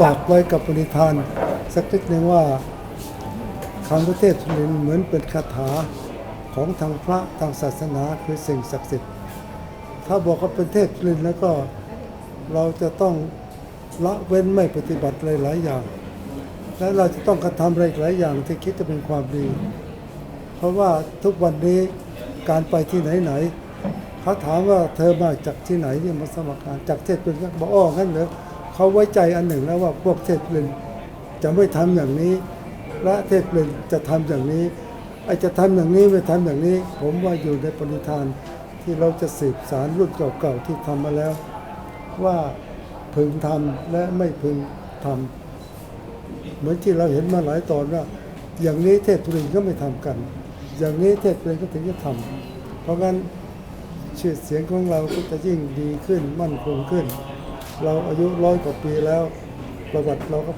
ฝากไว้กับบริธาน สักนิดหนึ่งว่าคำประเทศสุรินทร์เหมือนเป็นคาถาของทางพระทางศาสนาคือสิ่งศักดิ์สิทธิ์ ถ้าบอกว่าเป็นเทพสุรินทร์แล้วก็เราจะต้องละเว้นไม่ปฏิบัติหลายๆอย่าง และเราจะต้องกระทำอะไรหลายอย่างที่คิดจะเป็นความดี เพราะว่าทุกวันนี้การไปที่ไหนๆเขาถามว่าเธอมาจากที่ไหนเนี่ยมาสมัครงานจากเทศเป็นก็บอกอ้องั้นเหรอ เขาไว้ใจอันหนึ่งแล้วว่าพวกเทศเป็นจะไม่ทำอย่างนี้และเทศเป็นจะทำอย่างนี้ไอจะทำอย่างนี้ไม่ทำอย่างนี้ ผมว่าอยู่ในปณิธานที่เราจะสืบสารรุ่นเก่าๆที่ทำมาแล้ว ว่าพึงทำและไม่พึงทำเหมือนที่เราเห็นมาหลายตอนว่า อย่างนี้เทพทุรินก็ไม่ทำกัน อย่างนี้เทพทุรินก็ถึงจะทำเพราะงั้นชื่อเสียงของเราก็จะยิ่งดีขึ้นมั่นคงขึ้น เราอายุร้อยกว่าปีแล้ว ประวัติเราก็